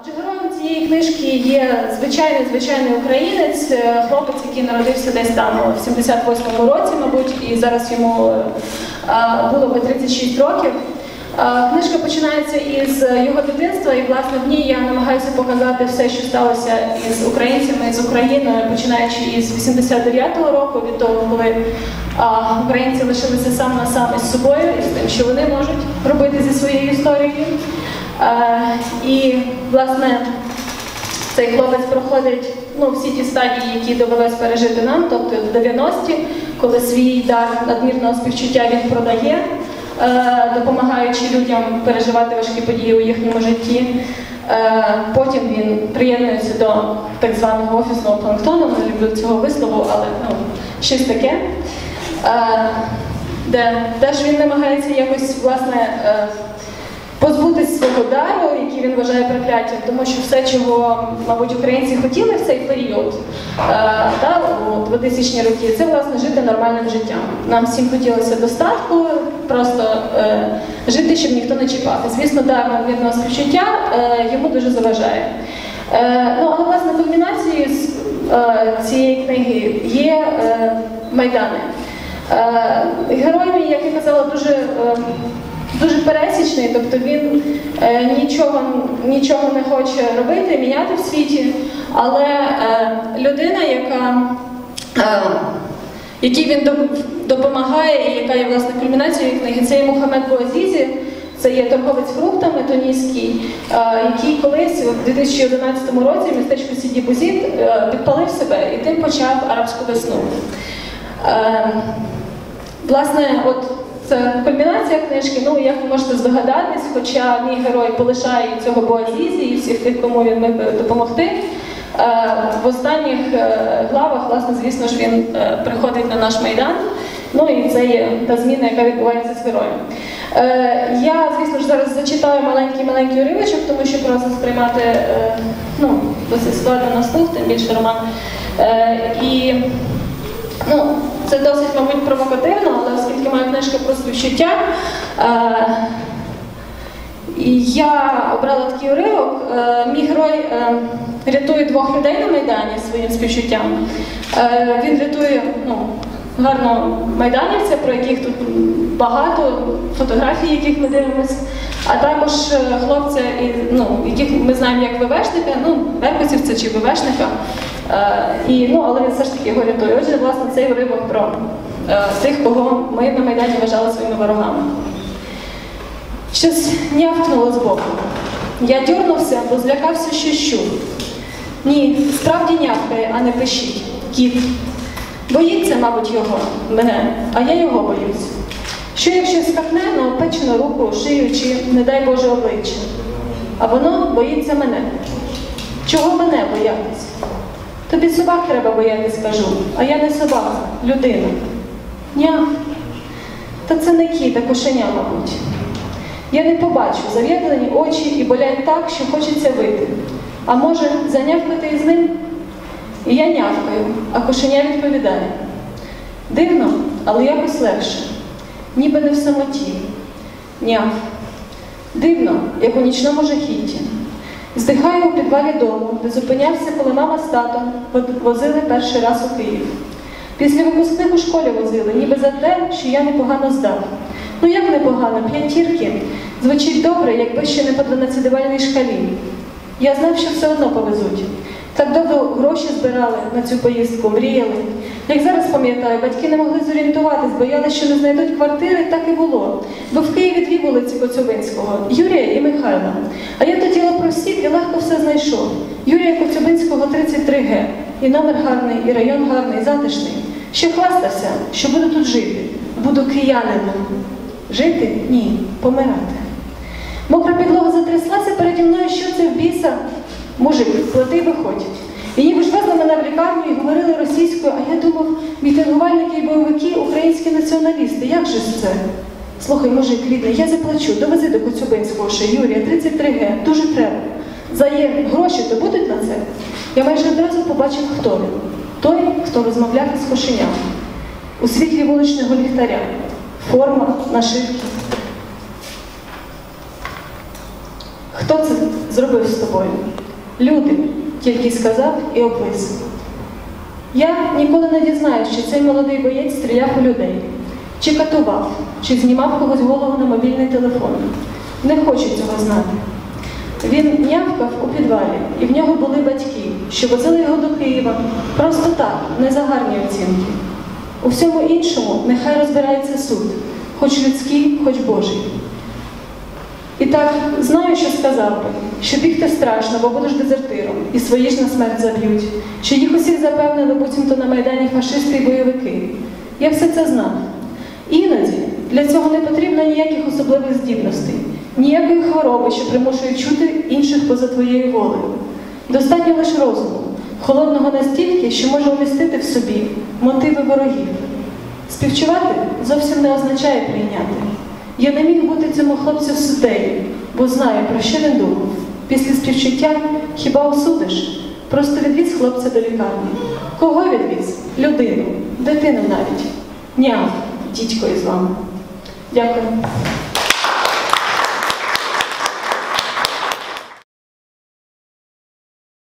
Отже, Героєм цієї книжки є звичайний звичайний українець, е, хлопець, який народився десь там в 78-му році, мабуть, і зараз йому е, було би 36 років. Книжка починається із його дитинства, і власне в ній я намагаюся показати все, що сталося із українцями з Україною, починаючи із 89-го року, від того, коли українці лишилися сам на сам із собою і з тим, що вони можуть робити зі своєю історією. І власне цей хлопець проходить ну, всі ті стадії, які довелось пережити нам, тобто в 90-ті, коли свій дар надмірного співчуття він продає, е, допомагаючи людям переживати важкі події у їхньому житті. Е, Потім він приєднується до так званого офісного планктону, не люблю цього вислову, але ну, щось таке. Е, Де теж він намагається якось власне позбутись свого дару, який він вважає прокляттям, тому що все, чого, мабуть, українці хотіли в цей період, е, та, у 2000-ні роки, це власне жити нормальним життям. Нам всім хотілося достатку, просто е, жити, щоб ніхто не чіпав. Звісно, дар надмірного співчуття е, йому дуже заважає. Е, ну, але власне кульмінацією е, цієї книги є е, майдани. Е, герой мій, як я казала, дуже. е, дуже пересічний, тобто він е, нічого, нічого не хоче робити, міняти в світі, але е, людина, яка, е, якій він допомагає, і яка є власне кульмінацією книги, це є Мухаммед Бouазізі, це є торговець фруктами тунійський, е, який колись у 2011 році в містечку Сіді Бузіт е, підпалив себе і тим почав арабську весну. Е, Власне, от це кульмінація книжки. Ну, як ви можете здогадатись, хоча мій герой полишає цього Боазізі і всіх тих, кому він міг допомогти. е, В останніх е, главах, власне, звісно ж, він е, приходить на наш майдан. Ну і це є та зміна, яка відбувається з героєм. Я, звісно ж, зараз зачитаю маленький-маленький уривочок, тому що просто сприймати ну, досить складно на слух, тим більше роман. І Ну, це досить, мабуть, провокативно, але оскільки моя книжка про співчуття, е, і я обрала такий уривок. Е, мій герой е, рятує двох людей на Майдані своїм співчуттям. Е, він рятує ну, гарного майданівця, про яких тут багато, фотографій, яких ми дивимося, а також е, хлопця, ну, яких ми знаємо як ВВшника, ну, беркутівця чи ВВшника. Е, і, ну, але він все ж таки його рятує. Отже, власне, цей уривок про е, тих, кого ми на Майдані вважали своїми ворогами. Щось нявкнуло збоку. Я дьорнувся, бо злякався, що щур. Ні, справді нявкає, а не пишіть. Кіт. Боїться, мабуть, його, мене, а я його боюсь. Що якщо скакне на опечену руку, шию чи, не дай Боже, обличчя? А воно боїться мене. Чого мене боятись? Тобі собак треба боятись, кажу, а я не собака, людина. Ня. Та це не кіт, а кошеня, мабуть. Я не побачу зав'язані очі і болять так, що хочеться вити. А може, занявкати із ним? І я нявкаю, а кошеня відповідає. Дивно, але якось легше, ніби не в самоті. Няв. Дивно, як у нічному жахітті. Здихаю у підвалі дому, де зупинявся, коли мама з татом возили перший раз у Київ. Після випускних у школі возили, ніби за те, що я непогано здав. Ну як непогано, п'ятірки. Звучить добре, якби ще не по 12-бальній шкалі. Я знав, що все одно повезуть. Так довго гроші збирали на цю поїздку, мріяли. Як зараз пам'ятаю, батьки не могли зорієнтуватись, боялися, що не знайдуть квартири, так і було. Бо в Києві дві вулиці Коцюбинського Юрія і Михайла. А я тоді просів і легко все знайшов. Юрія Коцюбинського 33Г. І номер гарний, і район гарний, затишний. Ще хвастався, що буду тут жити. Буду киянином. Жити? Ні, помирати. Мокра підлога затряслася переді мною, що це в біса. Мужик, плати виходять. І ніби ж везли мене в лікарню і говорили російською, а я думав, мітингувальники і бойовики українські націоналісти. Як же ж це? Слухай, мужик, рідний, я заплачу, довези до Коцюбинського ще, Юрія, 33Г, дуже треба. За є гроші, то будуть на це? Я майже одразу побачив, хто він. Той, хто розмовляв із кошеням. У світлі вуличного ліхтаря. Форма, нашивки. Хто це зробив з тобою? Люди, тільки сказав і обвис. Я ніколи не дізнаюсь, чи цей молодий боєць стріляв у людей, чи катував, чи знімав когось голову на мобільний телефон. Не хочу цього знати. Він нявкав у підвалі, і в нього були батьки, що возили його до Києва. Просто так, не за гарні оцінки. У всьому іншому нехай розбирається суд, хоч людський, хоч Божий. І так, знаю, що сказав би, що бігти страшно, бо будеш дезертиром, і свої ж на смерть заб'ють, що їх усіх запевнили, буцімто на Майдані фашисти і бойовики. Я все це знав. Іноді для цього не потрібно ніяких особливих здібностей, ніякої хвороби, що примушує чути інших поза твоєю волею. Достатньо лише розуму, холодного настільки, що може умістити в собі мотиви ворогів. Співчувати зовсім не означає прийняти. Я не міг бути цьому хлопцю суддею, бо знаю, про що він думав. Після співчуття хіба осудиш? Просто відвіз хлопця до лікарні. Кого відвіз? Людину, дитину навіть. Ня, дідько із вами. Дякую.